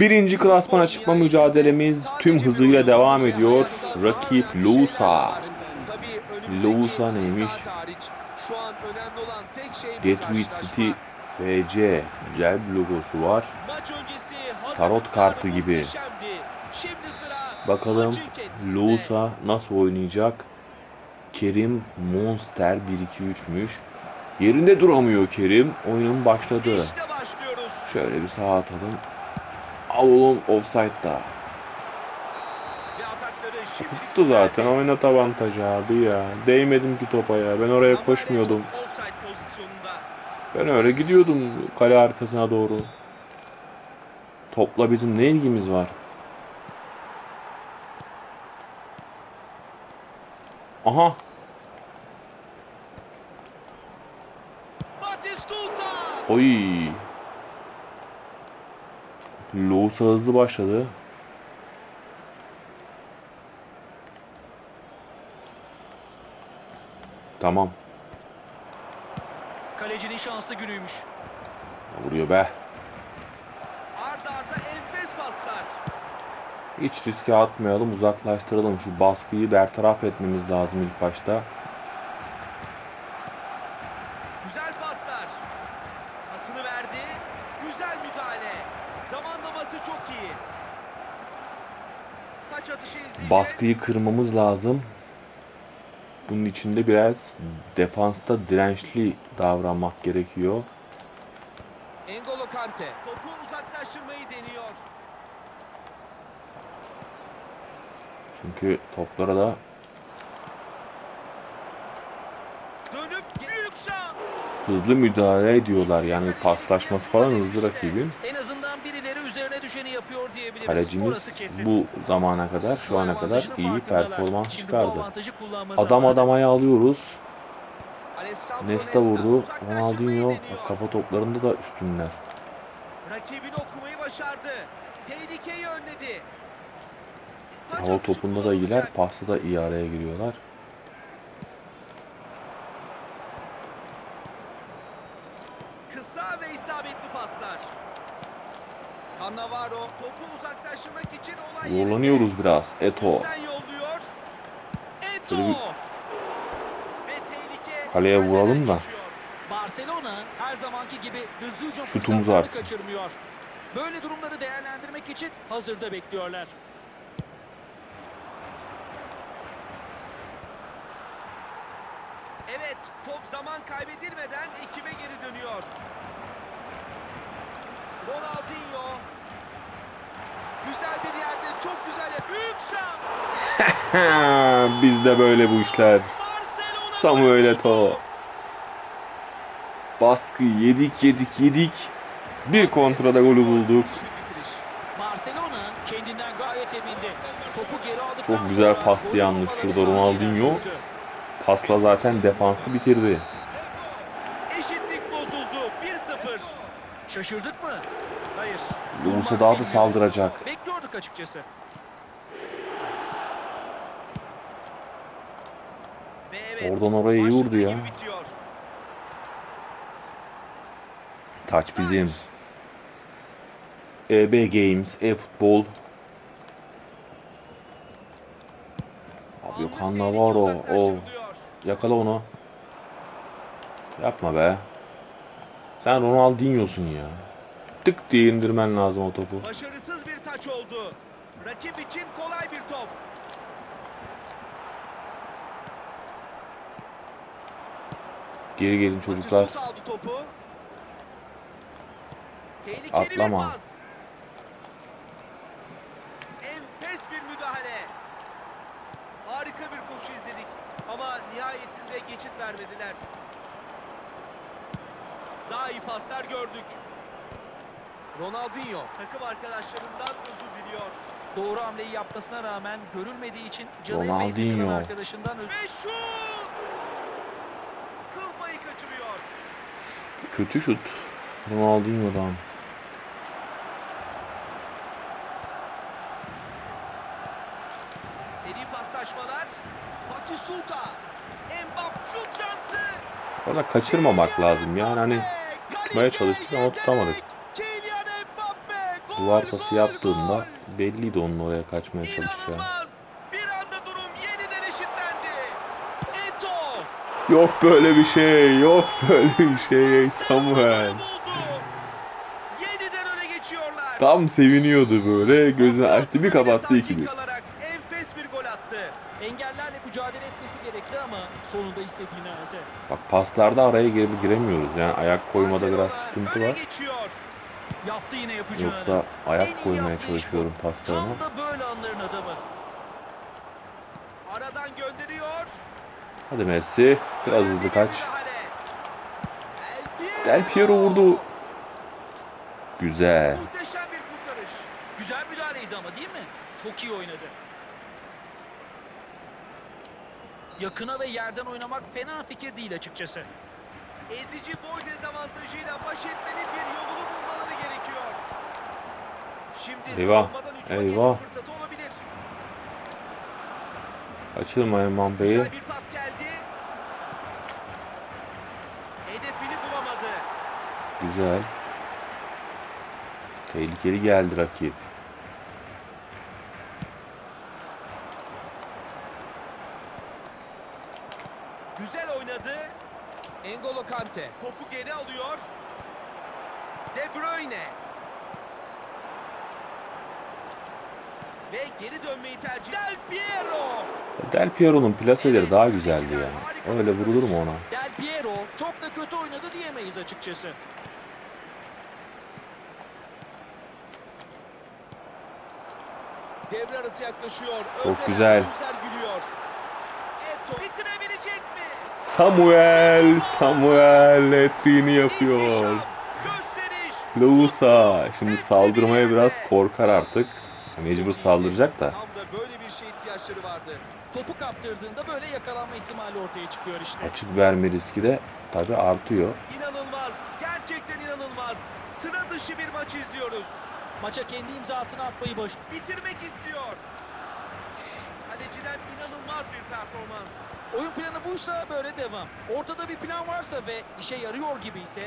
Birinci klasmana çıkma mücadelemiz tüm hızıyla devam ediyor. Rakip Lousa. Lousa neymiş? Şey karşılaşma. City FC. Güzel bir logosu var. Tarot kartı gibi. Bakalım. Lousa nasıl oynayacak? Kerim Monster 1-2-3'müş. Yerinde duramıyor Kerim. Oyunun başladı. Şöyle bir sağa atalım. Oğlum offside'da. Tuttu zaten oynat avantajı abi ya. Değmedim ki topa ya. Ben oraya koşmuyordum. Ben öyle gidiyordum kale arkasına doğru. Topla bizim ne ilgimiz var? Aha. Oy. Lousa hızlı başladı. Tamam. Kalecinin şanslı günüymüş. Vuruyor be. Arda arda enfes paslar. Hiç riske atmayalım, uzaklaştıralım. Şu baskıyı bertaraf etmemiz lazım ilk başta. Güzel paslar. Pasını verdi. Güzel müdahale. Zamanlaması çok iyi. Taç atışı izleyeceğiz. Baskıyı kırmamız lazım. Bunun için de biraz defansta dirençli davranmak gerekiyor. Engolo Kante. Topu uzaklaştırmayı deniyor. Çünkü toplara da Dönüp büyük şans. hızlı müdahale ediyorlar. Yani paslaşması falan hızlı rakibin. Üzerine düşeni yapıyor diyebiliriz. Kalecimiz bu zamana kadar, şu ana kadar iyi performans çıkardı. Adam adamaya alıyoruz. Nesta vurdu. Ronaldinho kafa toplarında da üstünler. Rakibini okumayı başardı. Tehlikeyi önledi. Hava topunda da iyiler, pasta da iyi araya giriyorlar. Kısa ve isabetli paslar. Cannavaro topu uzaklaştırmak için olay. Zorlanıyoruz biraz. Eto. Eto. Bir- Ve tehlike Kaleye vuralım da. Barcelona her zamanki gibi hızlı hücum Şutumuz fırsatlarını artsın. kaçırmıyor. Böyle durumları değerlendirmek için hazırda bekliyorlar. Evet, top zaman kaybedilmeden ekibe geri dönüyor. Ronaldinho. Güzel bir yerde, çok güzel. Büyük şans. Bizde böyle bu işler. Samuel Eto'o. Baskı yedik yedik yedik. Bir kontrada golü bulduk. Çok güzel pastı yalnız şurada Ronaldinho. Pasla zaten defansı bitirdi. Şaşırdık mı? Hayır. Durmak daha da saldıracak. Bekliyorduk açıkçası. Ve evet, Oradan oraya iyi vurdu ya. Taç bizim. EB Games, e-futbol. Abi Anlık Okan tehlike Navarro. O uzaklaştırılıyor. yakala onu. Yapma be. Sen Ronaldinho'sun ya. Tık diye indirmen lazım o topu. Başarısız bir taç oldu. Rakip için kolay bir top. Geri gelin çocuklar. Aldı topu. Tehlikeli Atlama. bir pas. Enfes bir müdahale. Harika bir koşu izledik. Ama nihayetinde geçit vermediler. Daha iyi paslar gördük. Ronaldinho takım arkadaşlarından özür diliyor. Doğru hamleyi yapmasına rağmen görülmediği için canı epey sıkılan arkadaşından özür Ve şut! Kıl payı kaçırıyor. Kötü şut. Ronaldinho'dan. Seri paslaşmalar. Batistuta. Mbappe şut şansı. Orada kaçırmamak lazım yani hani tutmaya çalıştık ama tutamadık. duvar pası yaptığında belliydi onun oraya kaçmaya çalışacağı. Bir. Yok böyle bir şey, yok böyle bir şey Samuel. Tam seviniyordu böyle, gözünü açtı bir kapattı Sakin 2-1. kalarak enfes bir gol attı. Engellerle mücadele etmesi gerekti ama sonunda istediğini aldı. Bak paslarda araya girip giremiyoruz yani ayak koymada biraz sıkıntı var. geçiyor. Yaptı yine yapacağını. Yoksa ayak koymaya çalışıyorum paslarına. Tam da böyle anların adamı. Aradan gönderiyor. Hadi Messi, biraz hızlı kaç. Del Piero vurdu. Güzel. Muhteşem bir kurtarış. Güzel müdahaleydi ama değil mi? Çok iyi oynadı. Yakına ve yerden oynamak fena fikir değil açıkçası. Ezici boy dezavantajıyla baş etmenin bir yolunu bulmaları gerekiyor. Şimdi Eyvah, eyvah. fırsatı olabilir. Kaçırmayın Mbappé'yi. Güzel bir pas geldi. Hedefini bulamadı. Güzel. Tehlikeli geldi rakip. Güzel oynadı. N'Golo Kante topu geri alıyor. De Bruyne. Ve geri dönmeyi tercih. Del Piero. Del Piero'nun plaseleri daha güzeldi yani. Öyle vurulur mu ona? Del Piero çok da kötü oynadı diyemeyiz açıkçası. Devre arası yaklaşıyor. Çok Öndeler, güzel. Yüzler gülüyor. Eto bitirebilecek mi? Samuel, Samuel ettiğini yapıyor. Lousa şimdi saldırmaya biraz korkar artık. Mecbur saldıracak da. Tam da böyle bir şeye ihtiyaçları vardı. Topu kaptırdığında böyle yakalanma ihtimali ortaya çıkıyor işte. Açık verme riski de tabi artıyor. İnanılmaz. Gerçekten inanılmaz. Sıra dışı bir maç izliyoruz. Maça kendi imzasını atmayı baş... Bitirmek istiyor. Kaleciden inanılmaz bir performans. Oyun planı buysa böyle devam. Ortada bir plan varsa ve işe yarıyor gibi ise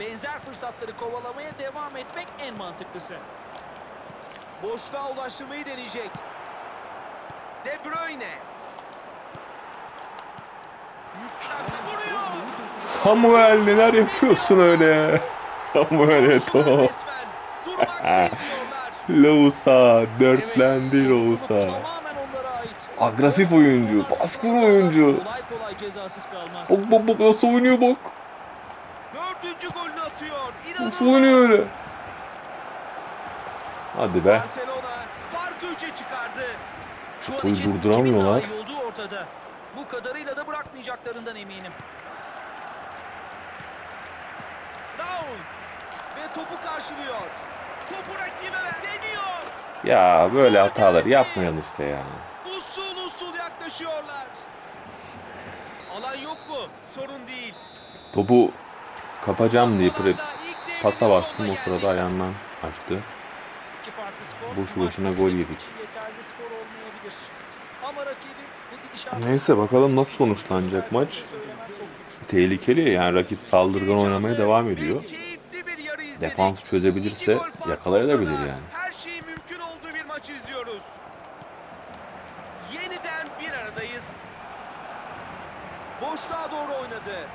benzer fırsatları kovalamaya devam etmek en mantıklısı. Boşluğa ulaştırmayı deneyecek. De Bruyne. Mükemmel vuruyor. Samuel neler yapıyorsun öyle? Samuel Eto'o. Lousa dörtlendi Evet, Lousa. Agresif oyuncu, baskın oyuncu. Kolay kolay cezasız kalmaz. Bak bak bak nasıl oynuyor bak. Dördüncü golünü atıyor. Nasıl İnanılmaz. oynuyor öyle? Hadi be. Barcelona farkı üçe çıkardı. Şu an için durduramıyorlar. kimin daha iyi olduğu ortada. Bu kadarıyla da bırakmayacaklarından eminim. Raul ve topu karşılıyor. Topu rakibe ver. Deniyor. Ya böyle hatalar yapmayalım işte ya. Yaklaşıyorlar. Alan yok mu? Sorun değil. Topu kapacağım diye pre- pasa bastım o sırada ayağından açtı. Boşu boşuna gol yedik. Neyse bakalım nasıl sonuçlanacak maç. Tehlikeli yani rakip saldırgan oynamaya devam ediyor. Defans çözebilirse yakalayabilir yani. Her şeyin mümkün olduğu bir maç izliyoruz. Yeniden bir aradayız. Boşluğa doğru oynadı.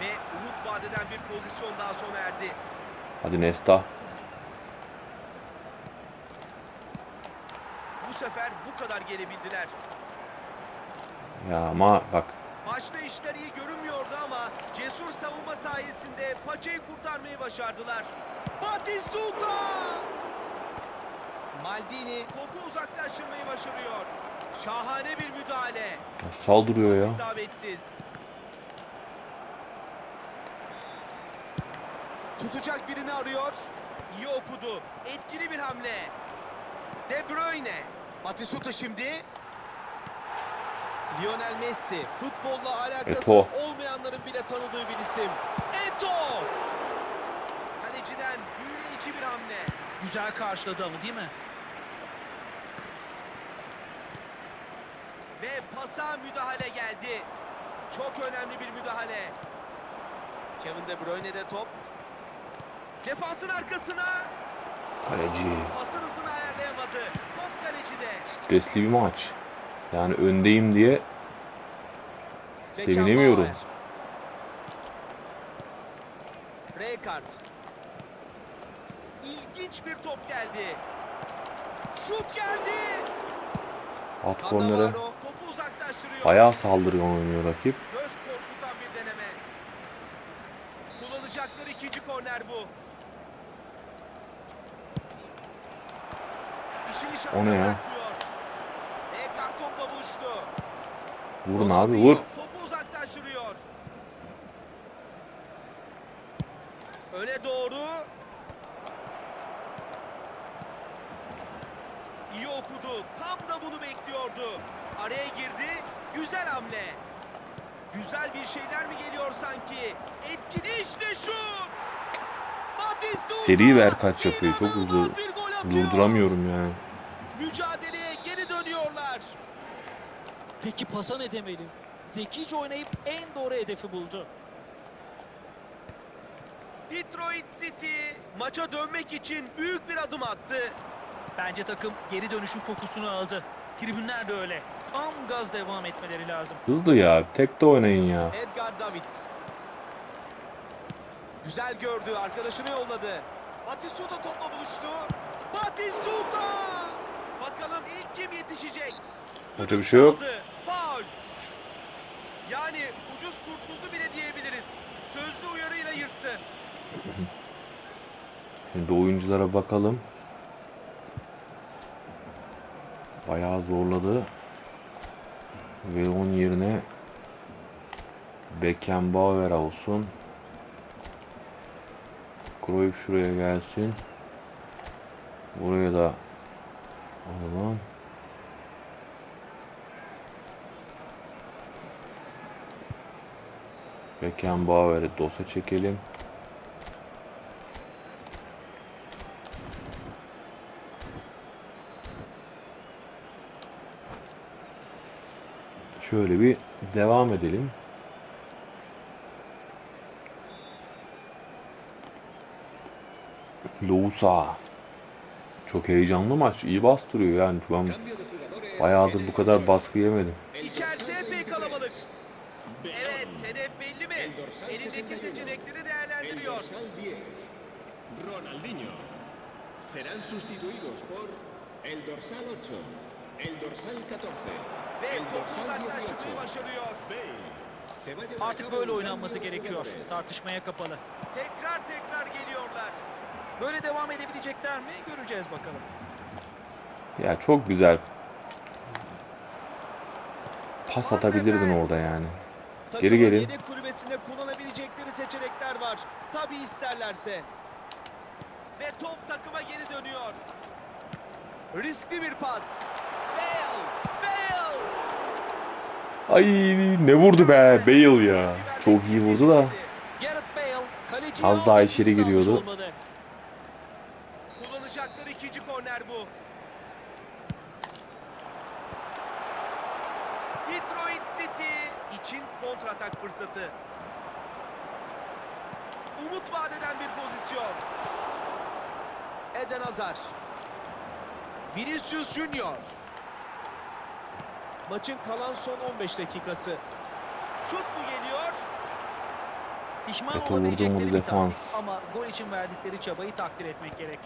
Ve umut vadeden bir pozisyon daha sona erdi. Hadi Nesta. Bu sefer bu kadar gelebildiler. Ya ama bak Maçta işler iyi görünmüyordu ama cesur savunma sayesinde paçayı kurtarmayı başardılar. Batistuta! Maldini topu uzaklaştırmayı başarıyor. Şahane bir müdahale. saldırıyor ya. isabetsiz. Tutacak birini arıyor. İyi okudu. Etkili bir hamle. De Bruyne. Batistuta şimdi. Lionel Messi. Futbolla alakası Eto'o. olmayanların bile tanıdığı bir isim. Eto. Kaleciden büyüleyici bir hamle. Güzel karşıladı ama değil mi? Ve pasa müdahale geldi. Çok önemli bir müdahale. Kevin De Bruyne'de top. Defansın arkasına. Kaleci. Pasın hızını ayarlayamadı. Top kalecide. Stresli bir maç. Yani öndeyim diye sevinemiyorum. Beckenbauer. Rijkaard. İlginç bir top geldi. Şut geldi. At kornere. Uzaklaştırıyor. Bayağı saldırgan oynuyor rakip. Göz korkutan bir deneme. Kullanacakları ikinci korner bu. İşini şansa O ne ya? bırakmıyor. Rijkaard topla buluştu. Vurun abi vur. Topu uzaklaştırıyor. Öne doğru. İyi okudu. Tam da bunu bekliyordu. Araya girdi. Güzel hamle. Güzel bir şeyler mi geliyor sanki? Etkili işte şut. Seri ver kaç yapıyor. Çok hızlı. Durduramıyorum yani. Mücadeleye geri dönüyorlar. Peki pasa ne demeli? Zekice oynayıp en doğru hedefi buldu. Detroit City maça dönmek için büyük bir adım attı. Bence takım geri dönüşün kokusunu aldı. Tribünler de öyle. Tam gaz devam etmeleri lazım. Hızlı ya. Tek de oynayın ya. Edgar Davids. Güzel gördü, arkadaşını yolladı. Batistuta topla buluştu. Batistuta! Bakalım ilk kim yetişecek? Düdük bir şey yok. Faul. Yani ucuz kurtuldu bile diyebiliriz. Sözlü uyarıyla yırttı. Şimdi oyunculara bakalım. Bayağı zorladı. Ve onun yerine Beckenbauer olsun. Cruyff şuraya gelsin. Buraya da alalım. Beckenbauer'i dosa çekelim. Şöyle bir devam edelim. Lousa. Çok heyecanlı maç. İyi bastırıyor yani. Ben bayağıdır bu kadar baskı yemedim. İçerisi epey kalabalık. Evet, hedef belli mi? Elindeki seçenekleri değerlendiriyor. El dorsal 10, Ronaldinho. Serán sustituidos por el dorsal 8, el dorsal 14, Ve topu uzaklaştırmayı 18. başarıyor. Artık böyle oynanması gerekiyor. Tartışmaya kapalı. Tekrar tekrar geliyorlar. Böyle devam edebilecekler mi? Göreceğiz bakalım. Ya çok güzel. Pas atabilirdin orada yani. Geri gelin. yedek kulübesinde kullanabilecekleri seçenekler var. Tabii isterlerse. Ve top takıma geri dönüyor. Riskli bir pas. Bale! Bale! Ay ne vurdu be Bale ya. Çok iyi vurdu da. Az daha içeri giriyordu. olmalı. Kullanacakları ikinci korner bu. Detroit City için kontratak fırsatı. Umut vadeden bir pozisyon. Eden Hazar. Vinicius Junior. Maçın kalan son 15 dakikası. Şut mu geliyor? Pişman olabilecekleri vurduğumuz bir defans. ama gol için verdikleri çabayı takdir etmek gerek.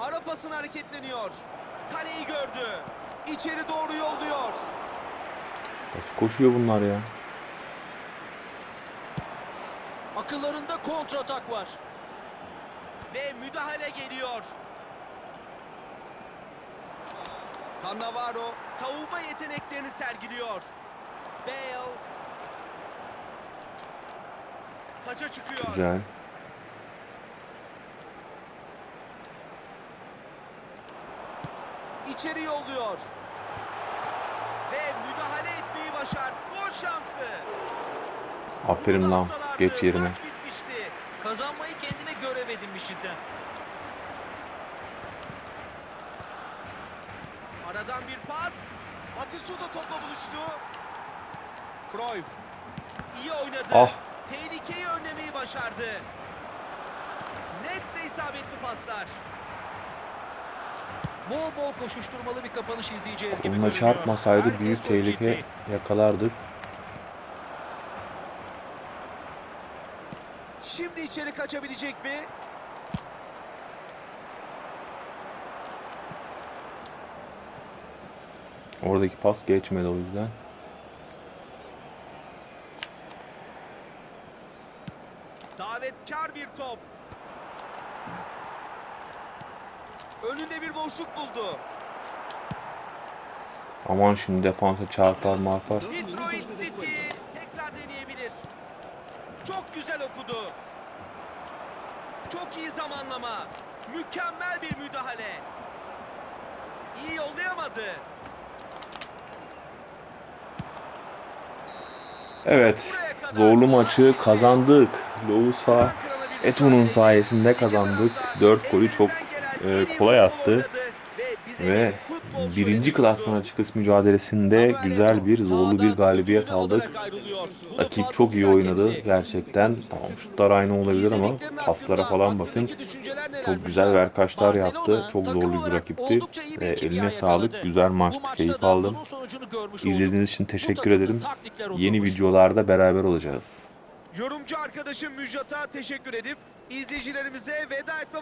Ara pasını hareketleniyor. Kaleyi gördü. İçeri doğru yolluyor. Nasıl koşuyor bunlar ya? Akıllarında kontratak var. Ve müdahale geliyor. Cannavaro savunma yeteneklerini sergiliyor. Bale taça çıkıyor. Güzel. İçeri yolluyor. Ve müdahale etmeyi başar. Gol şansı. Aferin lan. Geç yerine. Kazanmayı kendine görev edinmiş cidden. Aradan bir pas. Batistuta topla buluştu. Cruyff. İyi oynadı. Ah. Tehlikeyi önlemeyi başardı. Net ve isabetli paslar. Bol bol koşuşturmalı bir kapanış izleyeceğiz gibi Onunla görünüyor. çarpmasaydı Herkes büyük çok tehlike ciddi. yakalardık. Şimdi içeri kaçabilecek mi? Oradaki pas geçmedi o yüzden. Davetkar bir top. Önünde bir boşluk buldu. Aman şimdi defansa çarpar marpar. Detroit City tekrar deneyebilir. Çok güzel okudu. Çok iyi zamanlama. Mükemmel bir müdahale. İyi yollayamadı. Evet. Zorlu maçı kazandık. Lousa Eto'nun sayesinde kazandık. taraftar 4 golü çok e, kolay attı. ve birinci klasmana sundu. çıkış mücadelesinde güzel bir zorlu bir galibiyet aldık. Rakip çok iyi oynadı gerçekten. Tamam şutlar aynı olabilir ama paslara falan bakın. Çok güzel verkaçlar yaptı. Çok zorlu bir rakipti. Ve eline sağlık. Güzel maçtı. Keyif aldım. İzlediğiniz için teşekkür ederim. Yeni videolarda beraber olacağız. Yorumcu arkadaşım Müjdat'a teşekkür edip izleyicilerimize veda etme